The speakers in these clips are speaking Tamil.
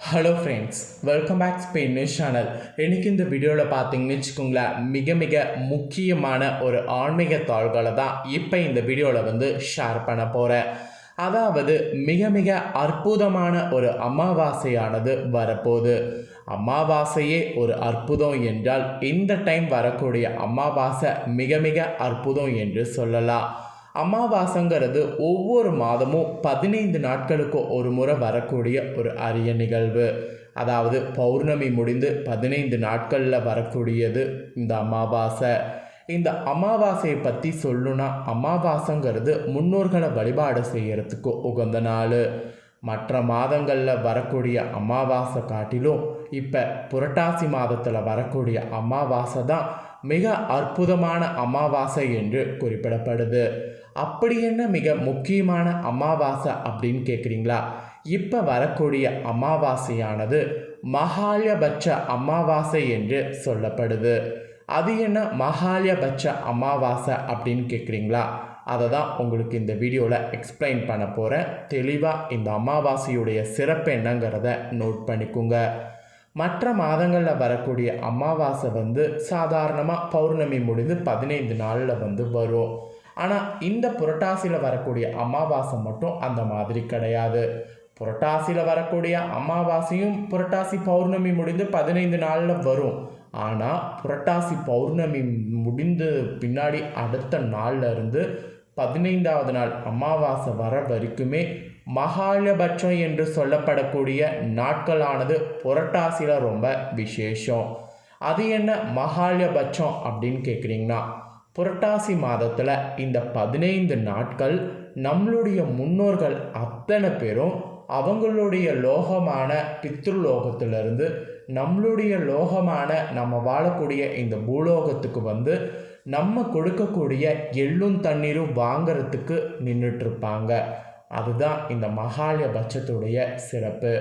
Hello friends welcome back Spain news channel எனக்கு இந்த வீடியோவில் பார்த்தீங்கன்னு வச்சுக்கோங்களேன் மிக மிக முக்கியமான ஒரு ஆன்மீக தாள்களை தான் இப்போ இந்த வீடியோவில் வந்து ஷேர் பண்ண போகிறேன் அதாவது மிக மிக அற்புதமான ஒரு அமாவாசையானது வரப்போகுது. அமாவாசையே ஒரு அற்புதம் என்றால் இந்த டைம் வரக்கூடிய அமாவாசை மிக மிக அற்புதம் என்று சொல்லலாம். அமாவாசைங்கிறது ஒவ்வொரு மாதமும் பதினைந்து நாட்களுக்கு ஒரு முறை வரக்கூடிய ஒரு அரிய நிகழ்வு. அதாவது பௌர்ணமி முடிந்து பதினைந்து நாட்களில் வரக்கூடியது இந்த அமாவாசை. இந்த அமாவாசையை பற்றி சொல்லணும்னா அமாவாசைங்கிறது முன்னோர்களை வழிபாடு செய்கிறதுக்கு உகந்த நாள். மற்ற மாதங்களில் வரக்கூடிய அமாவாசை காட்டிலும் இப்போ புரட்டாசி மாதத்தில் வரக்கூடிய அமாவாசை தான் மிக அற்புதமான அமாவாசை என்று குறிப்பிடப்படுது. அப்படி என்ன மிக முக்கியமான அமாவாசை அப்படின்னு கேட்குறீங்களா இப்போ வரக்கூடிய அமாவாசையானது மகாலயபட்ச அமாவாசை என்று சொல்லப்படுது. அது என்ன மகாலயபட்ச அமாவாசை அப்படின்னு கேட்குறீங்களா அதை தான் உங்களுக்கு இந்த வீடியோவில் எக்ஸ்பிளைன் பண்ண போகிறேன் தெளிவாக இந்த அமாவாசையுடைய சிறப்பு என்னங்கிறத நோட் பண்ணிக்கோங்க. மற்ற மாதங்களில் வரக்கூடிய அமாவாசை வந்து சாதாரணமாக பௌர்ணமி முடிந்து பதினைந்து நாளில் வந்து வரும். ஆனால் இந்த புரட்டாசியில் வரக்கூடிய அமாவாசை மட்டும் அந்த மாதிரி கிடையாது. புரட்டாசியில் வரக்கூடிய அமாவாசையும் புரட்டாசி பௌர்ணமி முடிந்து பதினைந்து நாளில் வரும். ஆனால் புரட்டாசி பௌர்ணமி முடிந்து பின்னாடி அடுத்த நாள்ல இருந்து பதினைந்தாவது நாள் அமாவாசை வர வரைக்குமே மகாலபட்சம் என்று சொல்லப்படக்கூடிய நாட்களானது புரட்டாசியில் ரொம்ப விசேஷம். அது என்ன மகாலபட்சம் அப்படின்னு கேட்குறீங்கன்னா புரட்டாசி மாதத்தில் இந்த பதினைந்து நாட்கள் நம்மளுடைய முன்னோர்கள் அத்தனை பேரும் அவங்களுடைய லோகமான பித்ருலோகத்திலிருந்து நம்மளுடைய லோகமான நம்ம வாழக்கூடிய இந்த பூலோகத்துக்கு வந்து நம்ம கொடுக்கக்கூடிய எள்ளும் தண்ணீரும் வாங்கிறதுக்கு நின்றுட்டுருப்பாங்க அதுதான் இந்த மகாலயபட்சத்துடைய சிறப்பு.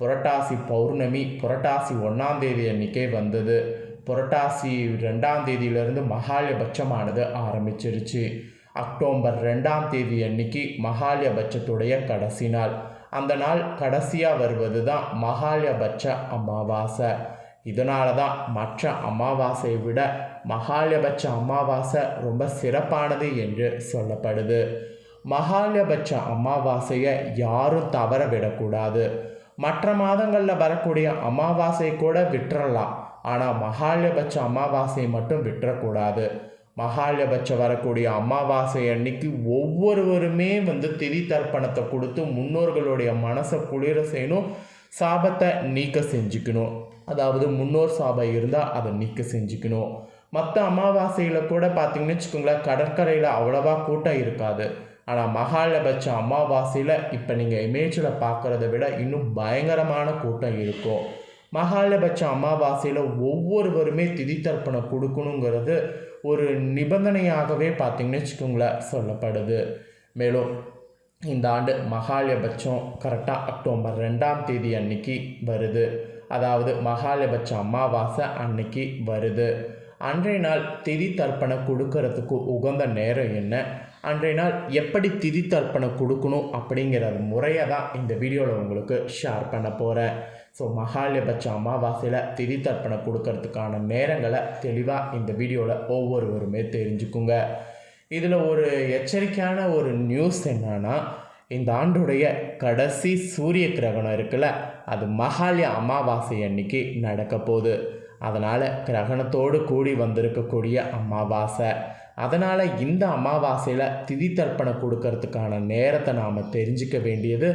புரட்டாசி பௌர்ணமி புரட்டாசி ஒன்றாம் தேதி அன்னைக்கே வந்தது. புரட்டாசி ரெண்டாம் தேதியிலிருந்து மகாலயபட்சமானது ஆரம்பிச்சிருச்சு. அக்டோபர் ரெண்டாம் தேதி அன்னைக்கு மகாலயபட்சத்துடைய கடைசி நாள். அந்த நாள் கடைசியாக வருவது தான் மகாலயபட்ச அமாவாசை. இதனால தான் மற்ற அமாவாசையை விட மகாலயபட்ச அமாவாசை ரொம்ப சிறப்பானது என்று சொல்லப்படுது. மகாலயபட்ச அமாவாசையை யாரும் தவற விடக்கூடாது. மற்ற மாதங்களில் வரக்கூடிய அமாவாசை கூட விட்டுறலாம். ஆனால் மகாலபட்ச அமாவாசையை மட்டும் விட்டுறக்கூடாது. மகாலபட்சம் வரக்கூடிய அமாவாசை அன்னைக்கு ஒவ்வொருவருமே வந்து திதி தர்ப்பணத்தை கொடுத்து முன்னோர்களுடைய மனசை குளிர செய்யணும் சாபத்தை நீக்க செஞ்சுக்கணும். அதாவது முன்னோர் சாபம் இருந்தால் அதை நீக்க செஞ்சுக்கணும். மற்ற அமாவாசையில் கூட பார்த்தீங்கன்னு வச்சுக்கோங்களேன் கடற்கரையில் அவ்வளோவா கூட்டம் இருக்காது. ஆனால் மகாலபட்ச அமாவாசையில் இப்போ நீங்கள் இமேஜில் பார்க்குறத விட இன்னும் பயங்கரமான கூட்டம் இருக்கும். மகாலபட்ச அமாவாசையில் ஒவ்வொருவருமே திதி தர்ப்பணம் கொடுக்கணுங்கிறது ஒரு நிபந்தனையாகவே பார்த்தீங்கன்னு வச்சுக்கோங்களேன் சொல்லப்படுது. மேலும் இந்த ஆண்டு மகாலபட்சம் கரெக்டாக அக்டோபர் ரெண்டாம் தேதி அன்னைக்கு வருது. அதாவது மகாலபட்ச அமாவாசை அன்னைக்கு வருது. அன்றைய நாள் திதி தர்ப்பணம் கொடுக்கறதுக்கு உகந்த நேரம் என்ன? அன்றைய நாள் எப்படி திதி தர்ப்பணம் கொடுக்கணும் அப்படிங்கிற முறையை தான் இந்த வீடியோவில் உங்களுக்கு ஷேர் பண்ண போகிறேன் ஸோ மகாலயபட்ச அமாவாசையில் திதி தர்ப்பணம் கொடுக்கறதுக்கான நேரங்களை தெளிவாக இந்த வீடியோவில் ஒவ்வொருவருமே தெரிஞ்சுக்குங்க இதில் ஒரு எச்சரிக்கையான ஒரு நியூஸ் என்னன்னா இந்த ஆண்டுடைய கடைசி சூரிய கிரகணம் இருக்குல்ல அது மகாலய அமாவாசை அன்னைக்கு நடக்க போகுது அதனால் கிரகணத்தோடு கூடி வந்திருக்கக்கூடிய அமாவாசை அதனால் இந்த அமாவாசையில் திதி தர்ப்பணம் கொடுக்கறதுக்கான நேரத்தை நாம் தெரிஞ்சிக்க வேண்டியது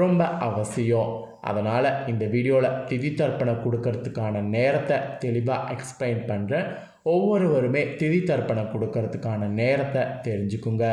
ரொம்ப அவசியம். அதனால் இந்த வீடியோவில் திதி தர்ப்பணம் கொடுக்கறதுக்கான நேரத்தை தெளிவாக எக்ஸ்பிளைன் பண்ணுறேன் ஒவ்வொருவருமே திதி தர்ப்பணம் கொடுக்கறதுக்கான நேரத்தை தெரிஞ்சுக்குங்க.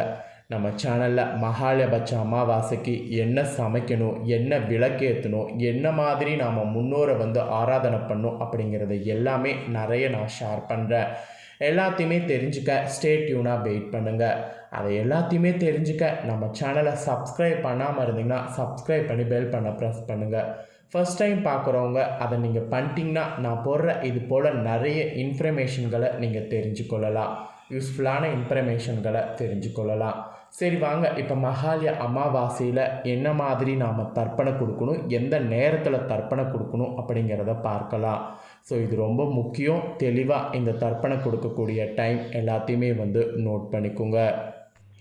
நம்ம சேனலில் மகாலபட்ச அமாவாசைக்கு என்ன சமைக்கணும் என்ன விளக்கேற்றணும் என்ன மாதிரி நாம் முன்னோரை வந்து ஆராதனை பண்ணும் அப்படிங்கிறத எல்லாமே நிறைய நான் ஷேர் பண்ணுறேன் எல்லாத்தையுமே தெரிஞ்சுக்க ஸ்டேட் டியூனாக வெயிட் பண்ணுங்கள் அதை எல்லாத்தையுமே தெரிஞ்சுக்க நம்ம சேனலை சப்ஸ்கிரைப் பண்ணாமல் இருந்தீங்கன்னா சப்ஸ்கிரைப் பண்ணி பெல் பண்ண ப்ரெஸ் பண்ணுங்கள் ஃபஸ்ட் டைம் பார்க்குறவங்க அதை நீங்கள் பண்ணிட்டீங்கன்னா நான் போடுற இது போல் நிறைய இன்ஃபர்மேஷன்களை நீங்கள் தெரிஞ்சுக்கொள்ளலாம். யூஸ்ஃபுல்லான இன்ஃபர்மேஷன்களை தெரிஞ்சுக்கொள்ளலாம். சரி வாங்க. இப்போ மகாலய அமாவாசையில் என்ன மாதிரி நாம் தர்ப்பணம் கொடுக்கணும் எந்த நேரத்தில் தர்ப்பணம் கொடுக்கணும் அப்படிங்கிறத பார்க்கலாம். ஸோ இது ரொம்ப முக்கியம். தெளிவாக இந்த தர்ப்பணம் கொடுக்கக்கூடிய டைம் எல்லாத்தையுமே வந்து நோட் பண்ணிக்கோங்க.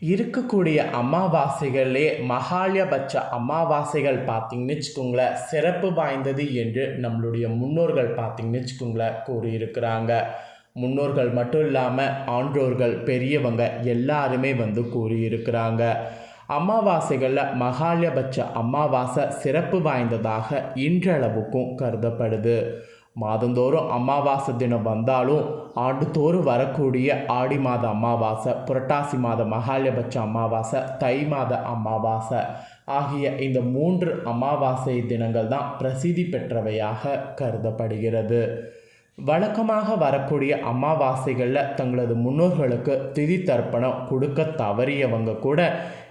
இருக்கக்கூடிய அமாவாசைகளே மகாலயபட்ச அமாவாசைகள் பார்த்திங்கன்னு வச்சுக்கோங்களேன் சிறப்பு வாய்ந்தது என்று நம்மளுடைய முன்னோர்கள் பார்த்திங்கன்னு வச்சுக்கோங்களேன் கூறியிருக்கிறாங்க. முன்னோர்கள் மட்டும் இல்லாமல் ஆன்றோர்கள் பெரியவங்க எல்லாருமே வந்து கூறியிருக்கிறாங்க. அமாவாசைகளில் மகாலயபட்ச அமாவாசை சிறப்பு வாய்ந்ததாக இன்றளவுக்கும் கருதப்படுது. மாதந்தோறும் அமாவாசை தினம் வந்தாலும் ஆண்டுதோறும் வரக்கூடிய ஆடி மாத அமாவாசை புரட்டாசி மாத மகாலபட்ச அமாவாசை தை மாத அமாவாசை ஆகிய இந்த மூன்று அமாவாசை தினங்கள் தான் பிரசித்தி பெற்றவையாக கருதப்படுகிறது. வழக்கமாக வரக்கூடிய அமாவாசைகளில் தங்களது முன்னோர்களுக்கு திதி தர்ப்பணம் கொடுக்க தவறியவங்க கூட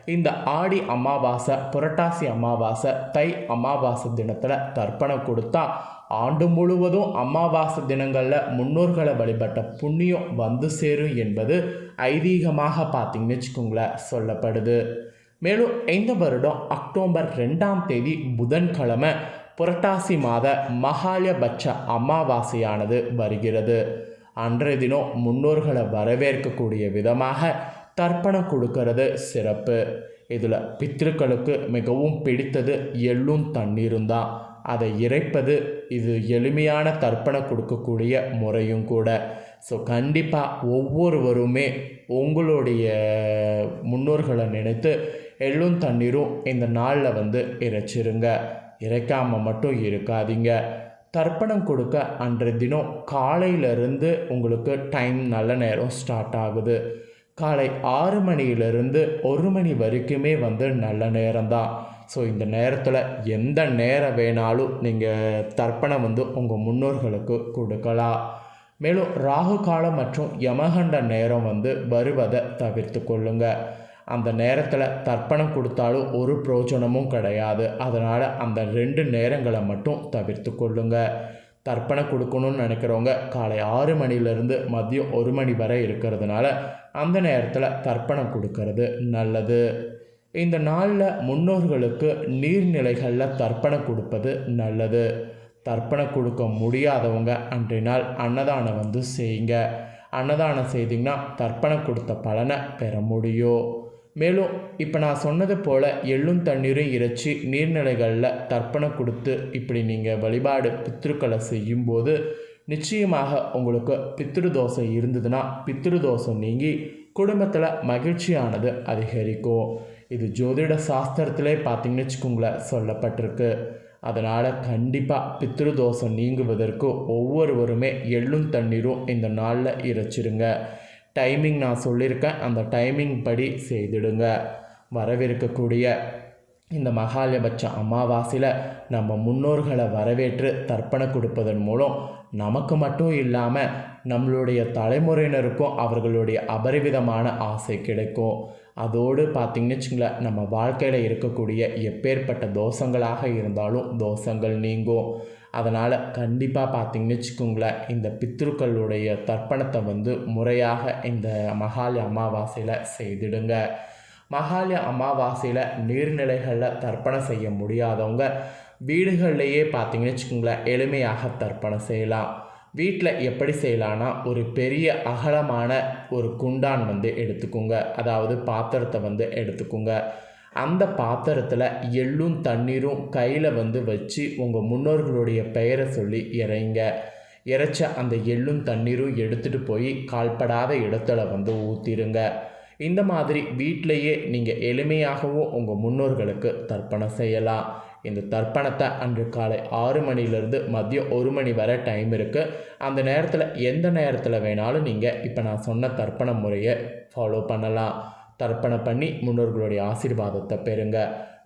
இந்த ஆடி அமாவாசை புரட்டாசி அமாவாசை தை அமாவாசை தினத்தில் தர்ப்பணம் கொடுத்தா ஆண்டு முழுவதும் அமாவாசை தினங்களில் முன்னோர்களை வழிபட்ட புண்ணியம் வந்து சேரும் என்பது ஐதீகமாக பார்த்தீங்கன்னு வச்சுக்கோங்களேன் சொல்லப்படுது. மேலும் இந்த வருடம் அக்டோபர் ரெண்டாம் தேதி புதன்கிழமை புரட்டாசி மாத மகாலயபட்ச அமாவாசையானது வருகிறது. அன்றைய தினம் முன்னோர்களை வரவேற்கக்கூடிய விதமாக தர்ப்பணம் கொடுக்கறது சிறப்பு. இதில் பித்திருக்களுக்கு மிகவும் பிடித்தது எள்ளும் தண்ணீரும் தான் அதை இறைப்பது இது எளிமையான தர்ப்பணம் கொடுக்கக்கூடிய முறையும் கூட. ஸோ கண்டிப்பாக ஒவ்வொருவருமே உங்களுடைய முன்னோர்களை நினைத்து எள்ளும் தண்ணீரும் இந்த நாளில் வந்து இறைச்சிருங்க. இறைக்காமல் மட்டும் இருக்காதீங்க. தர்ப்பணம் கொடுக்க அன்றைய தினம் காலையிலிருந்து உங்களுக்கு டைம் நல்ல நேரம் ஸ்டார்ட் ஆகுது. காலை ஆறு மணியிலிருந்து ஒரு மணி வரைக்குமே வந்து நல்ல நேரம்தான். ஸோ இந்த நேரத்தில் எந்த நேரம் வேணாலும் நீங்கள் தர்ப்பணம் வந்து உங்கள் முன்னோர்களுக்கு கொடுக்கலாம். மேலும் ராகு காலம் மற்றும் யமகண்ட நேரம் வந்து வருவதை தவிர்த்து கொள்ளுங்கள் அந்த நேரத்தில் தர்ப்பணம் கொடுத்தாலும் ஒரு பிரோஜனமும் கிடையாது. அதனால் அந்த ரெண்டு நேரங்களை மட்டும் தவிர்த்து கொள்ளுங்க. தர்ப்பணம் கொடுக்கணும்னு நினைக்கிறவங்க காலை ஆறு மணிலேருந்து மதியம் ஒரு மணி வரை இருக்கிறதுனால அந்த நேரத்தில் தர்ப்பணம் கொடுக்கறது நல்லது. இந்த நாளில் முன்னோர்களுக்கு நீர்நிலைகளில் தர்ப்பணம் கொடுப்பது நல்லது. தர்ப்பணம் கொடுக்க முடியாதவங்க அன்றைய நாள் அன்னதானம் வந்து செய்யுங்க. அன்னதானம் செய்திங்கன்னா தர்ப்பணம் கொடுத்த பலனை பெற முடியும். மேலும் இப்போ நான் சொன்னது போல் எள்ளும் தண்ணீரும் இறைச்சி நீர்நிலைகளில் தர்ப்பணம் கொடுத்து இப்படி நீங்கள் வழிபாடு பித்ருக்களை செய்யும்போது நிச்சயமாக உங்களுக்கு பித்ரு தோசை இருந்ததுன்னா பித்ரு தோசை நீங்கி குடும்பத்தில் மகிழ்ச்சியானது அதிகரிக்கும். இது ஜோதிட சாஸ்திரத்திலே பார்த்தீங்கன்னு வச்சுக்கோங்களேன் சொல்லப்பட்டிருக்கு. அதனால் கண்டிப்பாக பித்ரு தோஷம் நீங்குவதற்கு ஒவ்வொருவருமே எள்ளும் தண்ணீரும் இந்த நாளில் இறைச்சிருங்க. டைமிங் நான் சொல்லியிருக்கேன். அந்த டைமிங் படி செய்திடுங்க. வரவிருக்கக்கூடிய இந்த மகாலபட்ச அமாவாசையில் நம்ம முன்னோர்களை வரவேற்று தர்ப்பணம் கொடுப்பதன் மூலம் நமக்கு மட்டும் இல்லாமல் நம்மளுடைய தலைமுறையினருக்கும் அவர்களுடைய அபரிவிதமான ஆசை கிடைக்கும். அதோடு பார்த்திங்கன்னு வச்சுங்களேன் நம்ம வாழ்க்கையில் இருக்கக்கூடிய எப்பேற்பட்ட தோஷங்களாக இருந்தாலும் தோஷங்கள் நீங்கும். அதனால் கண்டிப்பாக பார்த்திங்கன்னு வச்சுக்கோங்களேன் இந்த பித்ருக்களுடைய தர்ப்பணத்தை வந்து முறையாக இந்த மகாலி அமாவாசையில் செய்திடுங்க. மகாலய அமாவாசையில் நீர்நிலைகளில் தர்ப்பணம் செய்ய முடியாதவங்க வீடுகள்லையே பார்த்தீங்கன்னு வச்சுக்கோங்களேன் எளிமையாக தர்ப்பணம் செய்யலாம். வீட்டில் எப்படி செய்யலான்னா ஒரு பெரிய அகலமான ஒரு குண்டான் வந்து எடுத்துக்கோங்க. அதாவது பாத்திரத்தை வந்து எடுத்துக்கோங்க. அந்த பாத்திரத்தில் எள்ளும் தண்ணீரும் கையில் வந்து வச்சு உங்கள் முன்னோர்களுடைய பெயரை சொல்லி இறைங்க. இறைச்ச அந்த எள்ளும் தண்ணீரும் எடுத்துகிட்டு போய் கால்படாத இடத்துல வந்து ஊற்றிடுங்க இந்த மாதிரி வீட்டிலையே நீங்கள் எளிமையாகவும் உங்கள் முன்னோர்களுக்கு தர்ப்பணம் செய்யலாம். இந்த தர்ப்பணத்தை அன்று காலை ஆறு மணிலேருந்து மதியம் ஒரு மணி வரை டைம் இருக்குது அந்த நேரத்தில் எந்த நேரத்தில் வேணாலும் நீங்கள் இப்போ நான் சொன்ன தர்ப்பண முறையை ஃபாலோ பண்ணலாம். தர்ப்பணம் பண்ணி முன்னோர்களுடைய ஆசீர்வாதத்தை பெறுங்க.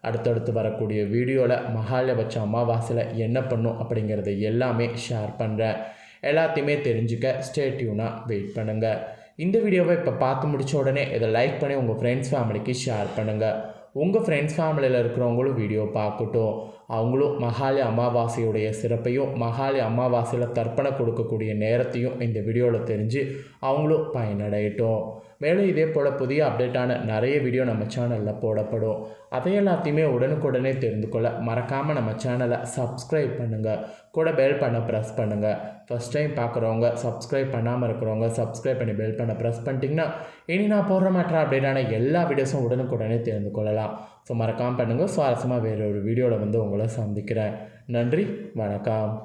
அடுத்தடுத்து வரக்கூடிய வீடியோவில் மகாலபட்ச அமாவாசையில் என்ன பண்ணும் அப்படிங்கிறத எல்லாமே ஷேர் பண்ணுறேன் எல்லாத்தையுமே தெரிஞ்சுக்க ஸ்டேட்யூனாக வெயிட் பண்ணுங்கள் இந்த வீடியோவை இப்போ பார்த்து முடிச்ச உடனே இதை லைக் பண்ணி உங்கள் ஃப்ரெண்ட்ஸ் ஃபேமிலிக்கு ஷேர் பண்ணுங்கள் உங்கள் ஃப்ரெண்ட்ஸ் ஃபேமிலியில் இருக்கிறவங்களும் வீடியோ பார்க்கட்டும். அவங்களும் மகாலி அமாவாசையுடைய சிறப்பையும் மகாலி அமாவாசையில் தர்ப்பணம் கொடுக்கக்கூடிய நேரத்தையும் இந்த வீடியோவில் தெரிஞ்சு அவங்களும் பயனடையட்டும். மேலும் இதே போல் புதிய அப்டேட்டான நிறைய வீடியோ நம்ம சேனலில் போடப்படும். அதை எல்லாத்தையுமே உடனுக்குடனே தெரிந்து கொள்ள மறக்காமல் நம்ம சேனலை சப்ஸ்கிரைப் பண்ணுங்கள் கூட பெல் பண்ண ப்ரெஸ் பண்ணுங்கள் ஃபஸ்ட் டைம் பார்க்குறவங்க சப்ஸ்கிரைப் பண்ணாமல் இருக்கிறவங்க சப்ஸ்கிரைப் பண்ணி பெல் பண்ண ப்ரெஸ் பண்ணிட்டீங்கன்னா இனி நான் போடுற மாற்ற அப்டேட்டான எல்லா வீடியோஸும் உடனுக்குடனே தெரிந்து கொள்ளலாம். ஸோ மறக்காமல் பண்ணுங்கள் சுவாரஸ்யமாக வேறு ஒரு வீடியோவில் வந்து உங்களை சந்திக்கிறேன். நன்றி. வணக்கம்.